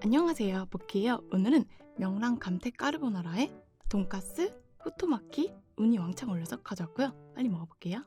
안녕하세요 복키예요. 오늘은 명랑 감태 까르보나라에 돈가스, 후토마키, 우니 왕창 올려서 가져왔고요. 빨리 먹어볼게요.